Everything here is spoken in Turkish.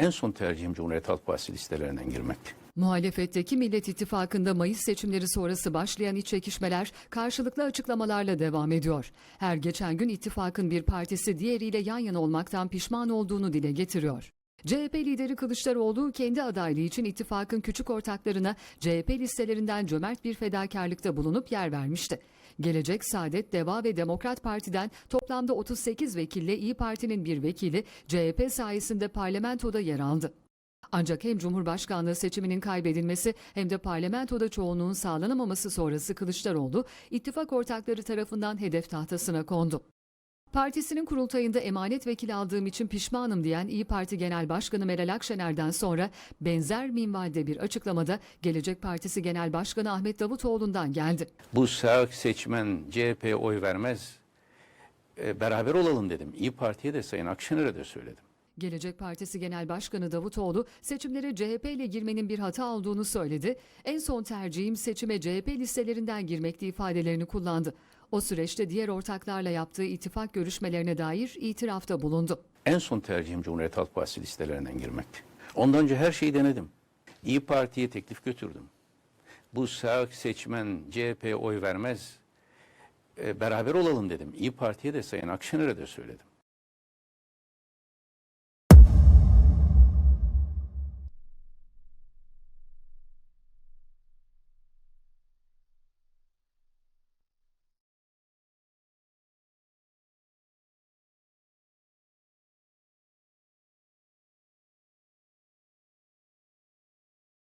En son tercihim Cumhuriyet Halk Partisi listelerinden girmekti. Muhalefetteki Millet İttifakı'nda Mayıs seçimleri sonrası başlayan iç çekişmeler karşılıklı açıklamalarla devam ediyor. Her geçen gün ittifakın bir partisi diğeriyle yan yana olmaktan pişman olduğunu dile getiriyor. CHP lideri Kılıçdaroğlu kendi adaylığı için ittifakın küçük ortaklarına CHP listelerinden cömert bir fedakarlıkta bulunup yer vermişti. Gelecek Saadet, Deva ve Demokrat Parti'den toplamda 38 vekille İyi Parti'nin bir vekili CHP sayesinde parlamentoda yer aldı. Ancak hem Cumhurbaşkanlığı seçiminin kaybedilmesi hem de parlamentoda çoğunluğun sağlanamaması sonrası Kılıçdaroğlu ittifak ortakları tarafından hedef tahtasına kondu. Partisinin kurultayında emanet vekil aldığım için pişmanım diyen İyi Parti Genel Başkanı Meral Akşener'den sonra benzer minvalde bir açıklamada Gelecek Partisi Genel Başkanı Ahmet Davutoğlu'ndan geldi. Bu sağ seçmen CHP'ye oy vermez. E, beraber olalım dedim. İyi Parti'ye de Sayın Akşener'e de söyledim. Gelecek Partisi Genel Başkanı Davutoğlu seçimlere CHP ile girmenin bir hata olduğunu söyledi. En son tercihim seçime CHP listelerinden girmekti ifadelerini kullandı. O süreçte diğer ortaklarla yaptığı ittifak görüşmelerine dair itirafta bulundu. En son tercihim Cumhuriyet Halk Partisi listelerinden girmekti. Ondan önce her şeyi denedim. İyi Parti'ye teklif götürdüm. Bu sağ seçmen CHP'ye oy vermez. E, beraber olalım dedim. İyi Parti'ye de Sayın Akşener'e de söyledim.